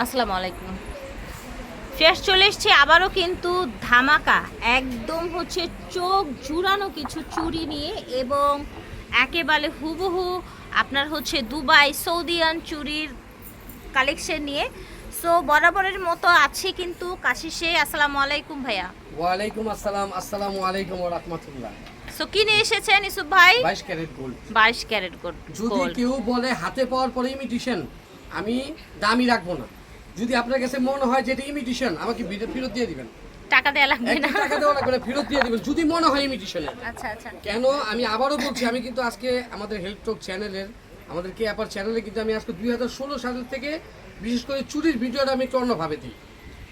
আসসালামু আলাইকুম। ফ্রেশ চলে এসছি আবারও কিন্তু ধামাকা একদম হচ্ছে চোখ জুড়ানো কিছু চুরি নিয়ে এবং একেবারে হুবহু আপনার হচ্ছে দুবাই সৌদিয়ান চুড়ির কালেকশন নিয়ে। সো বরাবরের মতো আছে কিন্তু কাশিসে আসসালামু আলাইকুম ভাইয়া। ওয়ালাইকুম আসসালাম আসসালামু আলাইকুম ওয়া রাহমাতুল্লাহ। সো কি নিয়ে এসেছেন ইসুফ ভাই? 22 ক্যারেট গোল্ড বাইশ ক্যারেট গোল্ড যদি কেউ বলে হাতে পাওয়ার পরে ইমিটেশন আমি দামি রাখব না। যদি আপনার কাছে মনে হয় যে এটা ইমিটেশন আমাকে বিরে- ফেরত দিয়ে দিবেন। টাকা দেওয়া লাগবে না। টাকা দেওয়া লাগবে না ফেরত দিয়ে দিবেন। যদি মনে হয় ইমিটেশনের আচ্ছা আচ্ছা। কেন? আমি আবারও বলছি আমি কিন্তু আজকে আমাদের হেল্প টক চ্যানেলের আমাদের কে অ্যাপার চ্যানেলে কিন্তু আমি আজকে দুই হাজার ষোলো সালের থেকে বিশেষ করে চুরির ভিডিওটা আমি একটু অন্যভাবে দিই।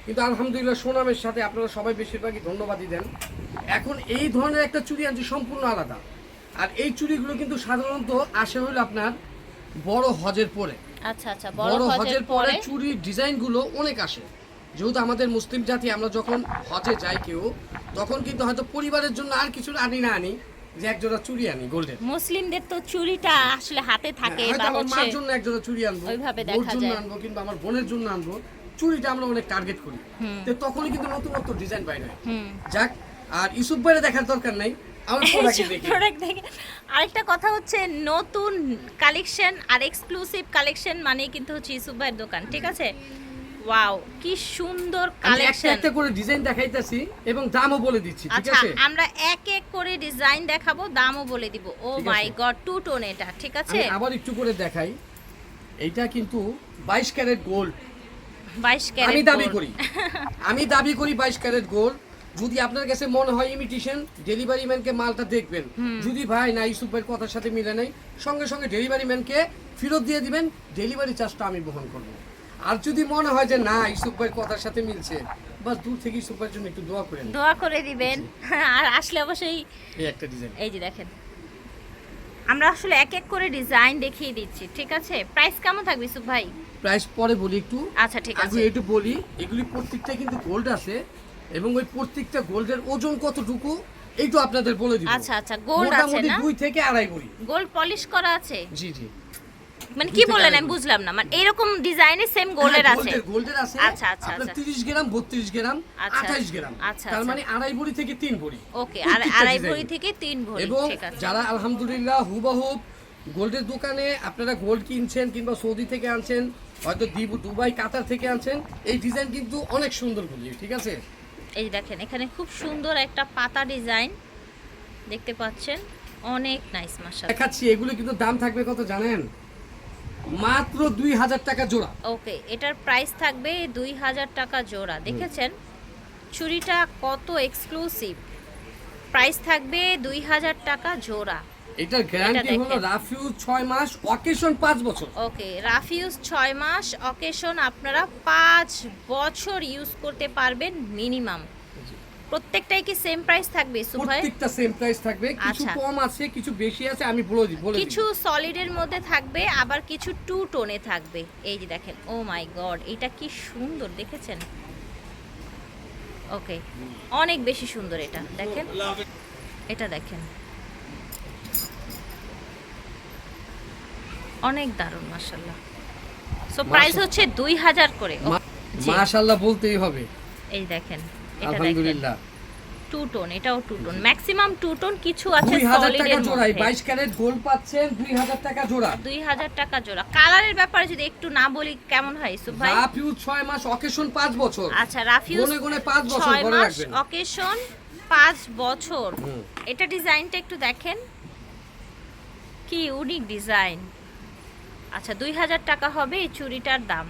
কিন্তু আলহামদুলিল্লাহ সোনামের সাথে আপনারা সবাই বেশিরভাগই ধন্যবাদই দেন। এখন এই ধরনের একটা চুরি আনছি সম্পূর্ণ আলাদা। আর এই চুরিগুলো কিন্তু সাধারণত আসে হলো আপনার বড় হজের পরে। আচ্ছা আচ্ছা বড় হজের পরে চুরির ডিজাইনগুলো অনেক আসে। যেহেতু আমাদের মুসলিম জাতি আমরা যখন হজে যাই কেউ তখন কিন্তু হয়তো পরিবারের জন্য আর কিছু আনি না আনি যে এক জোড়া চুরি আনি গোল্ডের মুসলিমদের তো চুরিটা আসলে হাতে থাকে হয়তো বা হচ্ছে জন্য এক জোড়া চুরি আনব ওইভাবে দেখা যায়। আনব কিংবা আমার বোনের জন্য আনব চুরিটা আমরা অনেক টার্গেট করি। তো তখনই কিন্তু নতুন নতুন ডিজাইন না যাক আর ইসুফ বাইরে দেখার দরকার নাই। প্রোডাক্টে দেখি। আরেকটা কথা হচ্ছে নতুন কালেকশন আর এক্সক্লুসিভ কালেকশন মানে কিন্তু হচ্ছে ইসুফ ভাইয়ের দোকান ঠিক আছে? ওয়াও কি সুন্দর কালেকশন একটা করে ডিজাইন দেখাইতেছি এবং দামও বলে দিচ্ছি ঠিক আচ্ছা আমরা এক এক করে ডিজাইন দেখাবো দামও বলে দিব। Oh my god two tone এটা ঠিক আছে? আবার একটু করে দেখাই। এইটা কিন্তু বাইশ ক্যারেট গোল্ড 22 ক্যারেট আমি দাবি করি। আমি দাবি করি বাইশ ক্যারেট গোল্ড যদি আপনার কাছে মনে হয় ইমিটেশন ডেলিভারি ম্যানকে মালটা দেখবেন। যদি ভাই না ইসুফ ভাইয়ের কথার সাথে মিলে নেই সঙ্গে সঙ্গে ডেলিভারি ম্যানকে ফেরত দিয়ে দিবেন ডেলিভারি চার্জটা আমি বহন করব। আর যদি মনে হয় যে না ইসুফ ভাইয়ের কথার সাথে মিলছে বাস দূর থেকে ইসুফ ভাইয়ের জন্য একটু দোয়া করেন। দোয়া করে দিবেন। আর আসলে অবশ্যই এই একটা ডিজাইন এই যে দেখেন। আমরা আসলে এক এক করে ডিজাইন দেখিয়ে দিচ্ছি ঠিক আছে? প্রাইস কেমন থাকবে ইসুফ ভাই? প্রাইস পরে বলি একটু। আচ্ছা ঠিক আগে আছে। একটু বলি এগুলি প্রত্যেকটা কিন্তু গোল্ড আছে। এবং ওই প্রত্যেকটা গোল্ডের ওজন কতটুকু এইটু আপনাদের বলে দিব। আচ্ছা আচ্ছা গোল্ড আছে না? দুই থেকে আড়াই ভরি গোল্ড পলিশ করা আছে? জি জি। মানে কি বললেন আমি বুঝলাম না। মানে এরকম ডিজাইনে সেম গোল্ডের হ্যাঁ, আছে। গোল্ডের গোল্ডের আছে। আচ্ছা, আচ্ছা, আচ্ছা। 30 গ্রাম 32 গ্রাম আচ্ছা, 28 গ্রাম। আচ্ছা, তার আচ্ছা। মানে আড়াই ভরি থেকে তিন ভরি ওকে আর আড়াই ভরি থেকে তিন ভরি এবং ঠিক আছে। যারা আলহামদুলিল্লাহ হুবহুব গোল্ডের দোকানে আপনারা গোল্ড কিনছেন কিংবা সৌদি থেকে আনছেন হয়তো দিবু- দুবাই কাতার থেকে আনছেন এই ডিজাইন কিন্তু অনেক সুন্দর গুলি ঠিক আছে? এই দেখেন এখানে খুব সুন্দর একটা পাতা ডিজাইন। দেখতে পাচ্ছেন অনেক নাইস মাশাআল্লাহ। দেখাচ্ছি এগুলো কিন্তু দাম থাকবে কত জানেন? মাত্র দুই হাজার টাকা জোড়া। ওকে এটার প্রাইস থাকবে দুই হাজার টাকা জোড়া। দেখেছেন ছুরিটা কত এক্সক্লুসিভ প্রাইস থাকবে দুই হাজার টাকা জোড়া। এটার গ্যারান্টি হলো রাফ ইউজ ছয় মাস অকেশন পাঁচ বছর। ওকে রাফিউজ ছয় মাস অকেশন আপনারা পাঁচ বছর ইউজ করতে পারবেন মিনিমাম প্রত্যেকটাই কি সেম প্রাইস থাকবে সুভাই প্রত্যেকটা সেম প্রাইস থাকবে। কিছু আচ্ছা। কম আছে কিছু বেশি আছে আমি বলে দিই বলে কিছু সলিডের মধ্যে থাকবে আবার কিছু টু টোনে থাকবে। এই যে দেখেন ও মাই গড এটা কি সুন্দর দেখেছেন? ওকে অনেক বেশি সুন্দর এটা দেখেন। এটা দেখেন। অনেক দারুণ মাসাল্লাহ সো প্রাইস হচ্ছে দুই হাজার করে। ও, মা- জি, মাশাআল্লাহ বলতেই হবে। এই দেখেন এটা আলহামদুলিল্লাহ। টু টোন এটাও two tone maximum two tone কিছু আছে হাজার টাকা মধ্যে। বাইশ ক্যারেট গোল্ড পাচ্ছেন দুই হাজার টাকা জোড়া। দুই হাজার টাকা জোড়া। কালারের ব্যাপারে যদি একটু না বলি কেমন হয় ইসুফ ভাই? রাফ ইউজ ছয় মাস অকেশন পাঁচ বছর। আচ্ছা রাফিউজ গনে গনে পাঁচ বছর ছয় ঘরে মাস রাখবেন। অকেশন পাঁচ বছর। এটা ডিজাইনটা একটু দেখেন। কি ইউনিক ডিজাইন আচ্ছা দুই হাজার টাকা হবে এই চুড়িটার দাম।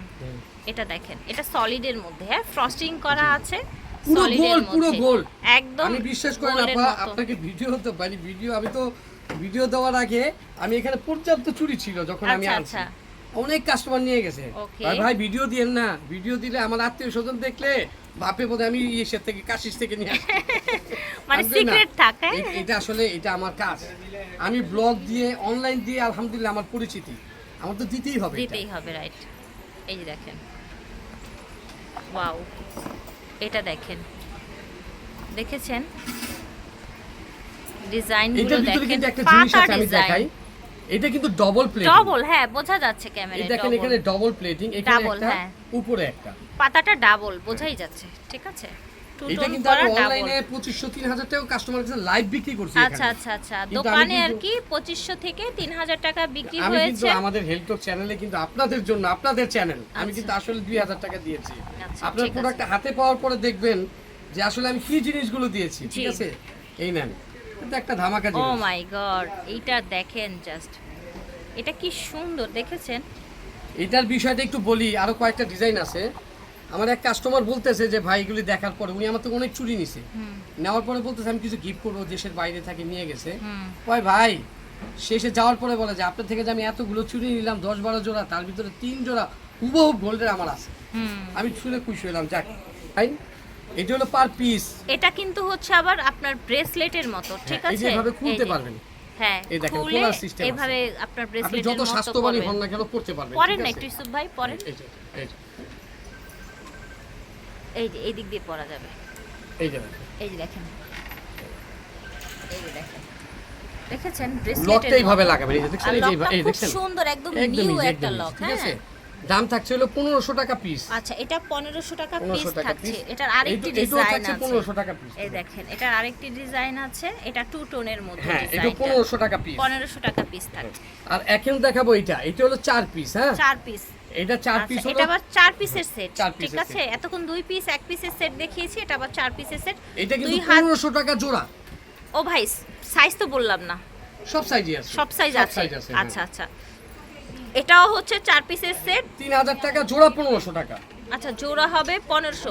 এটা দেখেন এটা সলিডের মধ্যে হ্যাঁ ফ্রস্টিং করা আছে পুরো গোল পুরো গোল একদম আমি বিশ্বাস করেন আপা আপনাকে ভিডিও তো মানে ভিডিও আমি তো ভিডিও দেওয়ার আগে আমি এখানে পর্যাপ্ত চুরি ছিল যখন আমি আচ্ছা, আচ্ছা। অনেক কাস্টমার নিয়ে গেছে। Okay. ভাই ভিডিও দিয়েন না। ভিডিও দিলে আমার আত্মীয় স্বজন দেখলে বাপে বোধ আমি ইসে থেকে কাশিস থেকে নিয়ে মানে সিক্রেট থাকে এটা আসলে এটা আমার কাজ। আমি ব্লগ দিয়ে অনলাইন দিয়ে আলহামদুলিল্লাহ আমার পরিচিতি। আমার তো দিতেই হবে। দিতেই হবে রাইট এই যে দেখেন। ওয়াও এটা দেখেন। দেখেছেন? ডিজাইনগুলো দেখেন। কিন্তু পাতা ডিজাইন এটা কিন্তু ডবল প্লেট ডবল হ্যাঁ বোঝা যাচ্ছে ক্যামেরায় দেখেন এখানে ডবল প্লেটিং এখানে একটা হ্যাঁ। উপরে একটা। পাতাটা ডাবল বোঝাই যাচ্ছে ঠিক আছে? এটা কিন্তু আমি অনলাইনে পঁচিশশো তিন হাজার টাকা কাস্টমার কাছে লাইভ বিক্রি করছি আচ্ছা আচ্ছা আচ্ছা। দোকানে আর কি পঁচিশশো থেকে তিন হাজার টাকা বিক্রি আমি কিন্তু আমাদের হেলথ টক চ্যানেলে কিন্তু আপনাদের জন্য আপনাদের চ্যানেল আমি আচ্ছা। কিন্তু আসলে দুই হাজার টাকা দিয়েছি। আচ্ছা, আপনার প্রোডাক্ট হাতে পাওয়ার পরে দেখবেন যে আসলে আমি কি জিনিসগুলো দিয়েছি ঠিক আছে? এই নেন কিন্তু একটা ধামাকা ও জিনিস। মাই গড এইটা দেখেন জাস্ট এটা কি সুন্দর দেখেছেন? এটার বিষয়টা একটু বলি আরও কয়েকটা ডিজাইন আছে। আমার এক কাস্টমার বলতেছে যে ভাই এগুলি দেখার পরে উনি আমার তো অনেক চুরি নিছে। নেওয়ার পরে বলতেছে আমি কিছু গিফট করব দেশের বাইরে থেকে নিয়ে গেছে। কয় ভাই শেষে যাওয়ার পরে বলে যে আপনার থেকে যে আমি এতগুলো চুরি নিলাম দশ বারো জোড়া তার ভিতরে তিন জোড়া হুবহু গোল্ডের আমার আছে। আমি শুনে খুশি হলাম যাক ফাইন এটা হলো পার পিস এটা কিন্তু হচ্ছে আবার আপনার ব্রেসলেটের মতো ঠিক হ্যাঁ, আছে? যে এভাবে খুলতে পারবেন। হ্যাঁ এই দেখেন, খুলে খোলার আছে। এভাবে আপনার আপনি ব্রেসলেটের যত মতো স্বাস্থ্যবানই হন না কেন করতে পারবেন পরেন না একটু ভাই পরেন। এই যে, এই যে, এই দিক দিয়ে পরা যাবে। এই যে এই যে দেখেন। এই যে দেখেন। দেখেছেন? লকটা এইভাবে লাগাবেন। এই দেখছেন? এই এই দেখছেন? সুন্দর একদম একদম নিউ একটা লক হ্যাঁ? দাম থাকছে হলো পনেরোশো টাকা পিস আচ্ছা এটা টাকা পিস থাকছে। এটার আরেকটি ডিজাইন আছে। পনেরোশো টাকা পিস এই দেখেন এটার আরেকটি ডিজাইন আছে। এটা টু টোনের মধ্যে হ্যাঁ এটা টাকা পিস টাকা পিস থাকছে। আর এখন দেখাবো এটা এটা হলো চার পিস হ্যাঁ? চার পিস এটা চার পিস আচ্ছা এটা আবার চার পিসের সেট ঠিক আছে এতক্ষণ দুই পিস এক পিসের সেট দেখিয়েছি এটা আবার চার পিসের সেট এটা কিন্তু দুই হাত পনেরোশো টাকা জোড়া। ও ভাই সাইজ তো বললাম না। সব সাইজই আছে। সব সাইজ আছে। হ্যাঁ। আচ্ছা আচ্ছা। এটাও হচ্ছে চার পিসের সেট তিন হাজার টাকা জোড়া পনেরোশো টাকা। আচ্ছা জোড়া হবে পনেরোশো।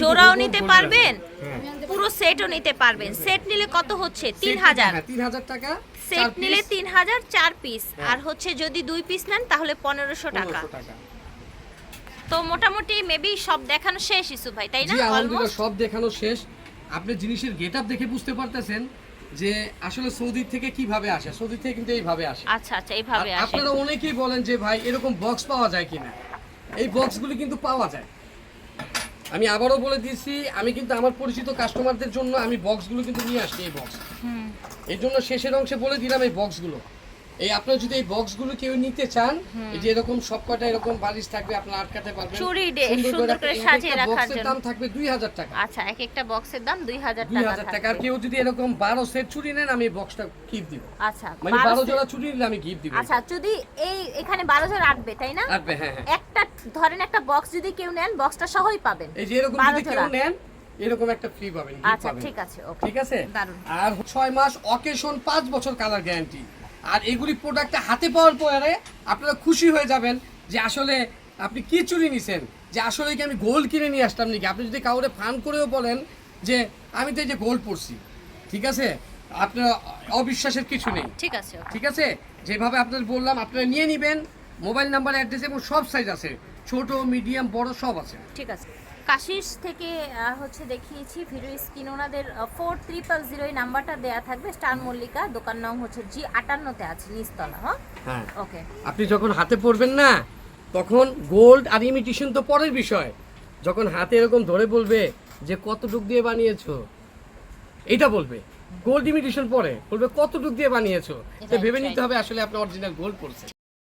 জোড়াও নিতে পারবেন? হ্যাঁ। পুরো সেটও নিতে পারবেন। সেট নিলে কত হচ্ছে? তিন হাজার। হ্যাঁ, তিন হাজার টাকা সেট নিলে তিন হাজার চার পিস হ্যাঁ। আর হচ্ছে যদি দুই পিস নেন তাহলে পনেরোশো টাকা। তো মোটামুটি মেবি সব দেখানো শেষ ইসু ভাই তাই না? আলহামদুলিল্লাহ অলমোস্ট সব দেখানো শেষ। আপনি জিনিসের গেট দেখে বুঝতে পারতেছেন যে আসলে সৌদি থেকে কীভাবে আসে। সৌদি থেকে কিন্তু এইভাবে আসে। আচ্ছা আচ্ছা এইভাবে আসে। আপনারা অনেকেই বলেন যে ভাই এরকম বক্স পাওয়া যায় কিনা। এই বক্সগুলি কিন্তু পাওয়া যায়। আমি আবারও বলে দিয়েছি আমি কিন্তু আমার পরিচিত কাস্টমারদের জন্য আমি বক্সগুলো কিন্তু নিয়ে আসছি এই বক্স হুম। এই জন্য শেষের অংশে বলে দিলাম এই বক্সগুলো এই আপনারা যদি এই বক্সগুলো কেউ নিতে চান এই যে এরকম সব কটা এরকম বালিশ থাকবে আপনারা আটকাতে পারবেন। চুড়ি ডে- সুন্দর করে সাজিয়ে রাখার বক্সের জন্য। দাম থাকবে দুই হাজার টাকা। আচ্ছা এক একটা বক্সের দাম দুই হাজার দুই টাকা হাজার টাকা। আর কেউ যদি এরকম বারো সেট চুরি নেন আমি বক্সটা গিফট দিব। আচ্ছা মানে বারো বারো set- জোড়া চুরি নিলে আমি গিফট দিব। আচ্ছা যদি এই এখানে বারো হাজার আটবে তাই না? আসবে হ্যাঁ হ্যাঁ। একটা ধরেন একটা বক্স যদি কেউ নেন বক্সটা সহই পাবেন। এই যে এরকম যদি কেউ নেন এরকম একটা ফ্রি পাবেন আচ্ছা ঠিক আছে ওকে। ঠিক আছে? দারুণ। আর ছয় মাস অকেশন পাঁচ বছর কালার গ্যারান্টি আর এগুলি প্রোডাক্টটা হাতে পাওয়ার পরে আপনারা খুশি হয়ে যাবেন যে আসলে আপনি কি চুরি নিছেন? যে আসলে কি আমি গোল্ড কিনে নিয়ে আসলাম নাকি? আপনি যদি কাউরে ফান করেও বলেন যে আমি তো এই যে গোল্ড পড়ছি ঠিক আছে? আপনার অবিশ্বাসের কিছু নেই। ঠিক আছে ঠিক আছে? যেভাবে আপনাদের বললাম আপনারা নিয়ে নেবেন। মোবাইল নাম্বার অ্যাড্রেস এবং সব সাইজ আছে। ছোট মিডিয়াম বড় সব আছে। ঠিক আছে। কাশিস থেকে হচ্ছে দেখিয়েছি ভিডিও স্ক্রিন ওনাদের ফোর ট্রিপল জিরো এই নাম্বারটা দেয়া থাকবে স্টার মল্লিকা দোকান নং হচ্ছে জি আটান্নতে আছে নিচতলা হ্যাঁ? হ্যাঁ। ওকে আপনি যখন হাতে পড়বেন না তখন গোল্ড আর ইমিটেশন তো পরের বিষয়। যখন হাতে এরকম ধরে বলবে যে কতটুক দিয়ে বানিয়েছো? এটা বলবে। গোল্ড ইমিটেশন পরে বলবে কতটুক দিয়ে বানিয়েছো? তো ভেবে নিতে হবে আসলে আপনি অরিজিনাল গোল্ড পড়ছে